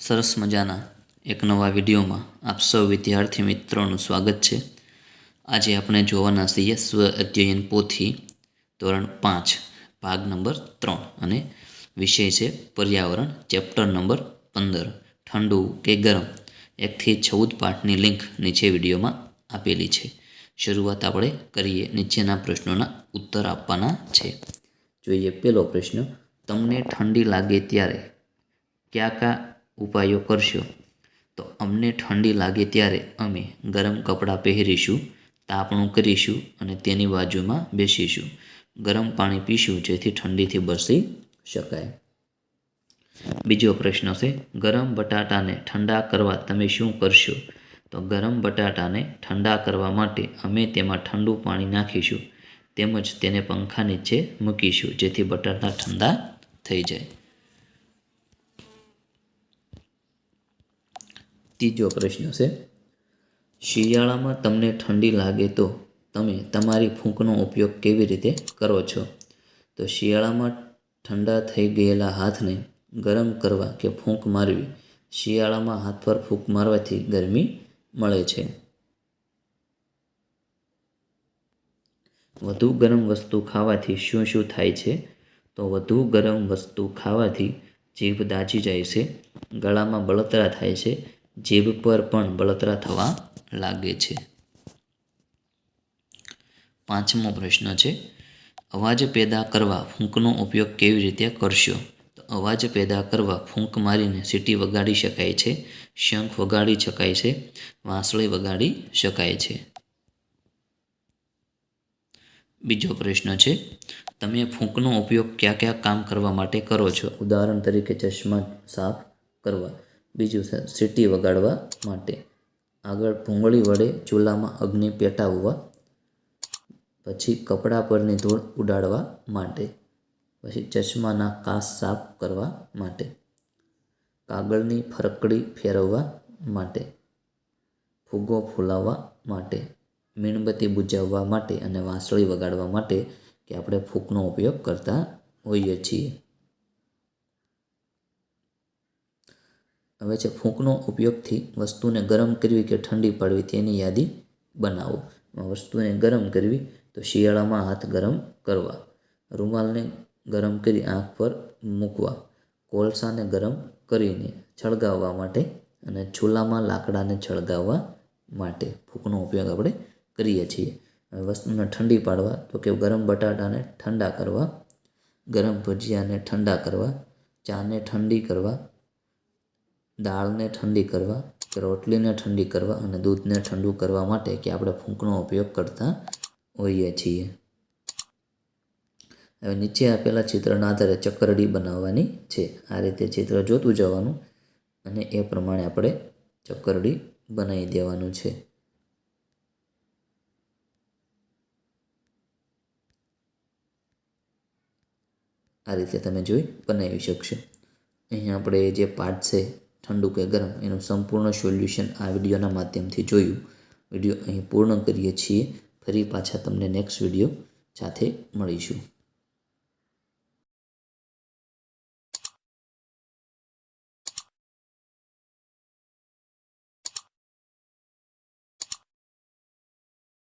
સરસ મજાના એક નવા વિડીયોમાં આપ સૌ વિદ્યાર્થી મિત્રોનું સ્વાગત છે. આજે આપણે જોવાના છીએ સ્વ અધ્યયન પોથી ધોરણ પાંચ, ભાગ નંબર ત્રણ અને વિષય છે પર્યાવરણ, ચેપ્ટર નંબર પંદર, ઠંડુ કે ગરમ. એકથી ચૌદ પાઠની લિંક નીચે વિડીયોમાં આપેલી છે. શરૂઆત આપણે કરીએ નીચેના પ્રશ્નોના ઉત્તર આપવાના છે. જોઈએ પહેલો પ્રશ્ન, તમને ઠંડી લાગે ત્યારે કયા કયા ઉપાયો કરશો. તો અમને ઠંડી લાગે ત્યારે અમે ગરમ કપડાં પહેરીશું, તાપણું કરીશું અને તેની બાજુમાં બેસીશું. ગરમ પાણી પીશું જેથી ઠંડીથી બચી શકાય. બીજો પ્રશ્ન છે, ગરમ બટાટાને ઠંડા કરવા તમે શું કરશો? તો ગરમ બટાટાને ઠંડા કરવા માટે અમે તેમાં ઠંડુ પાણી નાખીશું, તેમજ તેને પંખા નીચે મૂકીશું જેથી બટાટા ઠંડા થઈ જાય. ત્રીજો પ્રશ્ન છે. શિયાળામાં તમને ઠંડી લાગે તો તમે તમારી ફૂંકનો ઉપયોગ કેવી રીતે કરો છો? તો શિયાળામાં ઠંડા થઈ ગયેલા હાથને ગરમ કરવા કે ફૂંક મારવી શિયાળામાં હાથ પર ફૂંક મારવાથી ગરમી મળે છે. વધુ ગરમ વસ્તુ ખાવાથી શું શું થાય છે? તો વધુ ગરમ વસ્તુ ખાવાથી જીભ દાજી જાય છે, ગળામાં બળતરા થાય છે જીભ પર પણ બળતરા થવા લાગે છે. પાંચમો પ્રશ્ન છે, અવાજ પેદા કરવા ફૂંકનો ઉપયોગ કેવી રીતે કરશો? તો અવાજ પેદા કરવા ફૂંક મારીને સીટી વગાડી શકાય છે, શંખ વગાડી શકાય છે, વાંસળી વગાડી શકાય છે. બીજો પ્રશ્ન છે, તમે ફૂંકનો ઉપયોગ કયા કયા કામ કરવા માટે કરો છો? ઉદાહરણ તરીકે ચશ્મા સાફ કરવા. બીજું છે, સીટી વગાડવા માટે. આગળ ભૂંગળી વડે ચૂલામાં અગ્નિ પેટાવવા, પછી કપડા પરની ધૂળ ઉડાડવા માટે, પછી ચશ્માના કાસ સાફ કરવા માટે, કાગળની ફરકડી ફેરવવા માટે, ફુગ્ગો ફૂલાવવા માટે, મીણબત્તી બુજાવવા માટે અને વાંસળી વગાડવા માટે કે આપણે ફૂગનો ઉપયોગ કરતા હોઈએ છીએ. હવે છે, ફૂંકનો ઉપયોગથી વસ્તુને ગરમ કરવી કે ઠંડી પાડવી તેની યાદી બનાવો. વસ્તુને ગરમ કરવી તો શિયાળામાં હાથ ગરમ કરવા, રૂમાલને ગરમ કરી આંખ પર મૂકવા, કોલસાને ગરમ કરીને છળગાવવા માટે અને ચૂલામાં લાકડાને છળગાવવા માટે ફૂંકનો ઉપયોગ આપણે કરીએ છીએ. વસ્તુને ઠંડી પાડવા તો કે ગરમ બટાટાને ઠંડા કરવા, ગરમ ભજીયાને ઠંડા કરવા, ચાને ઠંડી કરવા દાળને ઠંડી કરવા કે રોટલીને ઠંડી કરવા અને દૂધને ઠંડુ કરવા માટે કે આપણે ફૂંકનો ઉપયોગ કરતા હોઈએ છીએ. હવે નીચે આપેલા ચિત્રના આધારે ચક્કરડી બનાવવાની છે. આ રીતે ચિત્ર જોતું જવાનું અને એ પ્રમાણે આપણે ચકરડી બનાવી દેવાનું છે. આ રીતે તમે જોઈ બનાવી શકશો. અહીં આપણે જે પાર્ટ છે ઠંડુ કે ગરમ એનું સંપૂર્ણ સોલ્યુશન આ વિડીયોના માધ્યમથી જોયું. વીડિયો અહીં પૂર્ણ કરીએ છીએ. ફરી પાછા તમને નેક્સ્ટ વીડિયો સાથે મળીશું.